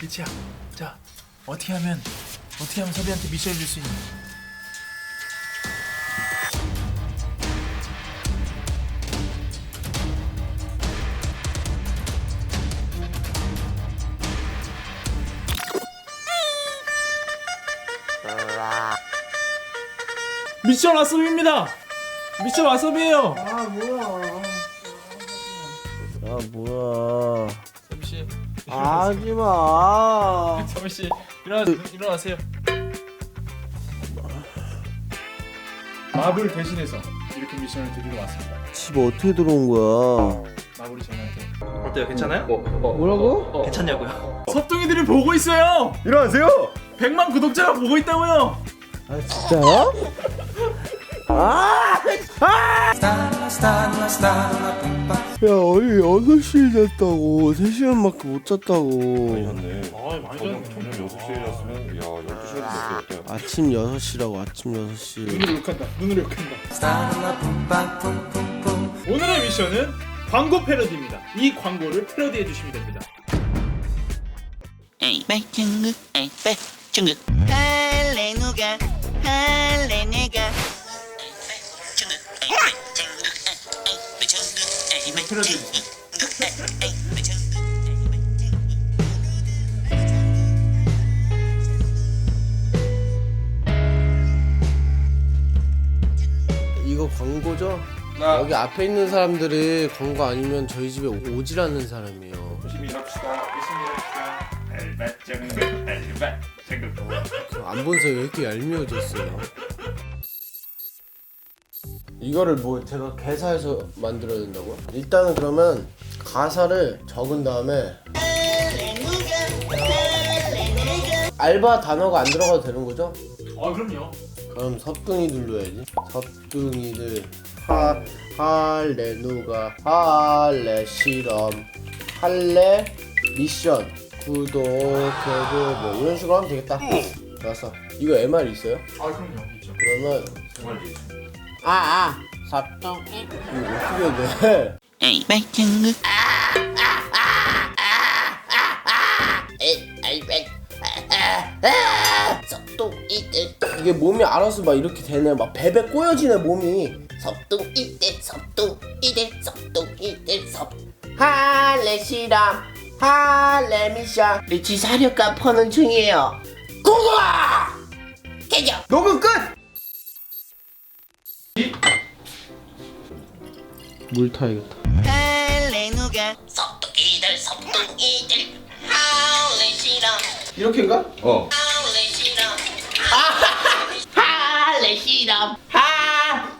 리치야, 자 어떻게 하면 어떻게 하면 섭이한테 미션을 줄 수 있니? 미션 와섭입니다. 미션 와섭이에요. 아 뭐야 섭씨, 하지마 섭씨 일어나 일어나세요. 마블 대신해서 이렇게 미션을 드리러 왔습니다. 집 어떻게 들어온 거야 마블이 저한테 어때요? 괜찮아요? 뭐라고? 괜찮냐고요? 섭둥이들이 보고 있어요. 일어나세요 100만 구독자가 보고 있다고요. 아 진짜요? 아! 아! 야 어이 6시에 잤다고 3시간밖에 못 잤다고 네 아, 많이 잤네. 저녁 6시에 잤으면 야, 12시간 밖에 어때요? 아침 6시라고 아침 6시 눈으로 욕한다. 눈으로 욕한다. 오늘의 미션은 광고 패러디입니다. 이 광고를 패러디해 주시면 됩니다. 에이 백 중국 에이 백 중국 할래 누가 할래 내가 이 이거 광고죠? 여기 앞에 있는 사람들이 광고 아니면 저희 집에 오질 않는 사람이에요 열심히 일합시다. 열심히 일합시다. 엘베짱, 엘베, 생각. 안 본새 왜 이렇게 얄미워졌어요? 이거를 뭐 제가 개사해서 만들어야 된다고요? 일단은 그러면 가사를 적은 다음에 알바 단어가 안 들어가도 되는 거죠? 아 그럼요. 그럼 섭등이 눌러야지 섭등이들 하 할래 누가 할래 실험 할래 미션 구독 개그 뭐 이런 식으로 하면 되겠다 좋았어 이거 MR 있어요? 아 그럼요. 있죠. 그러면 정말지. 아아. 섭등이? 이거 어떻게 해야 돼? 에이 백 중국 섭동이들. 이게 몸이 알아서 막 이렇게 되네. 막 베베 꼬여지네 몸이. 섭동이들 섭동이들 섭동이들 섭. 할래 실험 할래 미션 리치 사료값 퍼는 중이에요. 고고아! 개죠. 녹음 끝! 물 타야겠다. 할래 누가 섭동이들 섭동이들. 할래 실험 이렇게인가? 어. 아, 할래 실험 하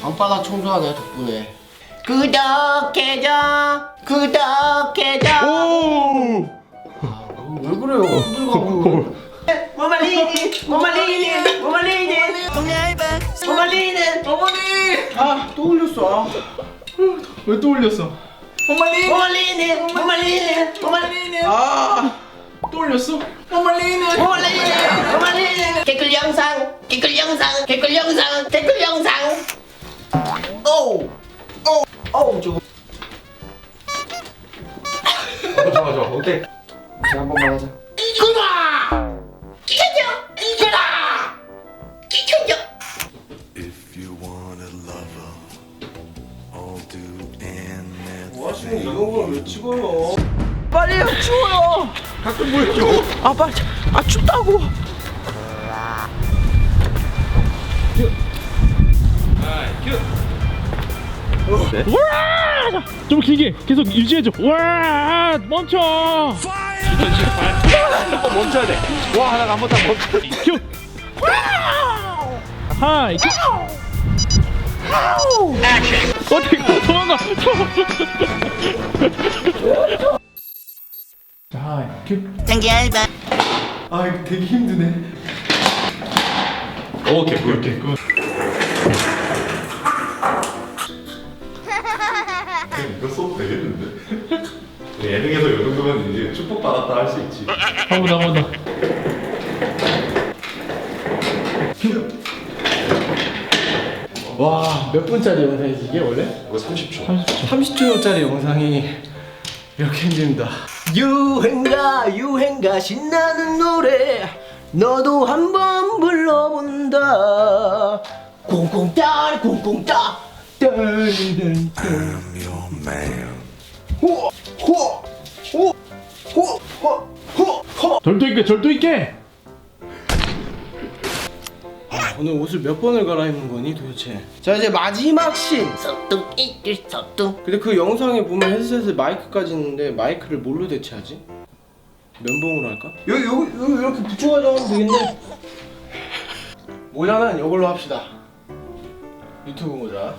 방바닥 청소하네 덕분에. 구독해줘. 구독해줘. 왜 그래요? 호들갑을 모말리니 모말리니 모말리니 모말리는 어머니. 아또 올렸어. 왜 또 올렸어? 어머니. 모말리는 모말리는 모말리는 아또 올렸어? 어머니는. 모말리는 모말리는 댓글 영상 댓글 영상 댓글 영상 댓글 영상 오우 저거 어, 좋아, 좋아. 오케이. 한 번만 하자. 구독 뭐 하시는 이런 걸왜 찍어요? 빨리요 추워요 가끔 보여줘 아 빨리 아 춥다고 좀 길게 계속 유지해줘. 와 멈춰. 멈춰야 돼 와 하나가 한번 딱 멈춰 큐. 하이. 큐. 어떻게 되게 힘드네. 오케이, 굿, 오케이, 굿. 이거 써도 되겠는데? 예능에서 이 정도면 이제 축복받았다 할 수 있지. 한번 더, 한번 더. 와, 몇 분짜리 영상이지 이게 원래? 이거 30초. 30초짜리 영상이 이렇게 힘듭니다. 유행가 유행가 신나는 노래 너도 한번 불러본다. 꽁꽁따 꽁꽁따 딴딴딴 I'm your man. 호호 호호 호호 절도 있게, 절도 있게. 오늘 옷을 몇 번을 갈아입는 거니 도대체? 자 이제 마지막 씬. 섭뚱이들 섭뚱 근데 그 영상에 보면 헤드셋에 마이크까지 있는데 마이크를 뭘로 대체하지? 면봉으로 할까? 여기 여기 여기 이렇게 붙여가지고 하면 되겠네. 모자는 이걸로 합시다. 유튜브 모자.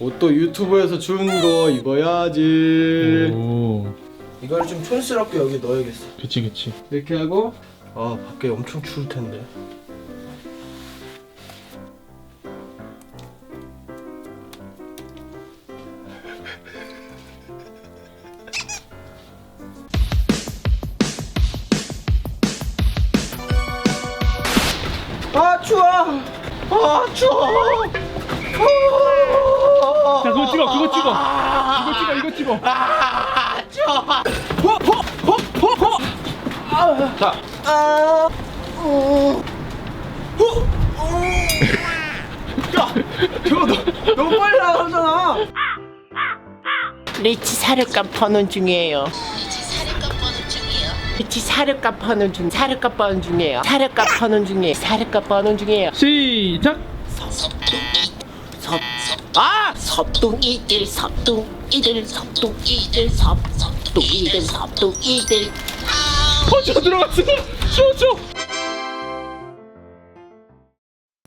옷도 유튜브에서 준 거 입어야지. 오, 이걸 좀 촌스럽게 여기 넣어야겠어. 그치, 그치. 이렇게 하고 아 밖에 엄청 추울 텐데. 추워. 자, 그거 찍어, 그거 찍어. 이거 찍어, 이거 찍어. 너무 빨리 나가잖아. 리치 사료값 버는 중이에요 리치 사료값 버는 중 사료값 버는 중이에요 사료값 버는 중이에요 사료값 버는 중이에요 시작. 섭, 아! 섭둥이들 섭둥이들 섭둥이들 섭 섭둥이들 섭둥이들 어, 저 들어갔어. 저, 저.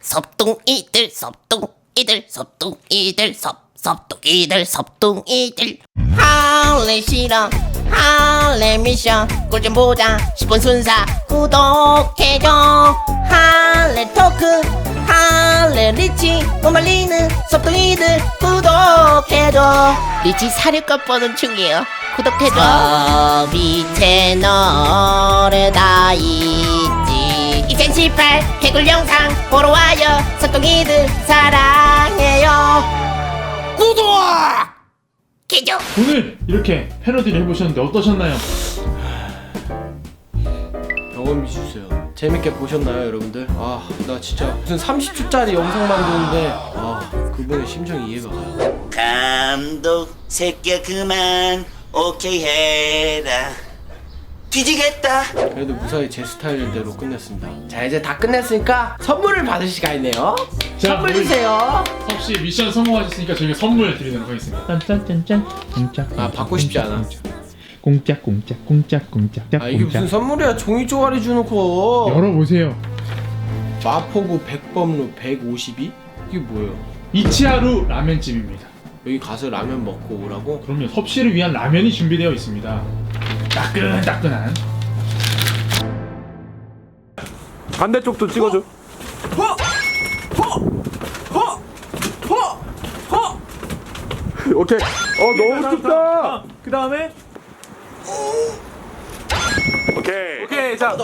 섭둥이들 섭둥이들 섭둥이들 섭 섭둥이들 섭둥이들 할래 싫어 할래 미션 꿀좀 보자 10분 순사 구독해줘 할래 토크 할래 리치? 못 말리는 섭둥이들 구독해줘. 리치 사료값 버는 중이에요. 구독해줘. 비 채널에 다 있지. 2018 개굴 영상 보러 와요. 섭둥이들 사랑해요. 구독! 개죠 오늘 이렇게 패러디를 해보셨는데 어떠셨나요? 경험해 주세요. 재밌게 보셨나요, 여러분들? 아, 나 진짜 무슨 30초짜리 영상 만드는데 아, 그분의 심정이 이해가 가요. 감독 새끼야 그만 오케이 해라 뒤지겠다 그래도 무사히 제 스타일대로 끝냈습니다. 자, 이제 다 끝냈으니까 선물을 받을 시간이네요. 자, 선물 우리- 주세요. 섭씨 미션 성공하셨으니까 저희가 선물 드리도록 하겠습니다. 짠짠짠짠. 아, 받고 싶지 않아. 공짜, 공짜, 공짜, 공짜. 아, 이게 무슨 선물이야? 종이 쪼가리 주놓고. 열어보세요. 마포구 백범로 152? 이게 뭐예요? 이치하루 라면집입니다. 여기 가서 라면 먹고 오라고? 그럼요. 섭씨를 위한 라면이 준비되어 있습니다. 따끈따끈한. 반대쪽도 찍어줘. 오케이. 어 너무 춥다. 그 다음에 오케이. 오케이 자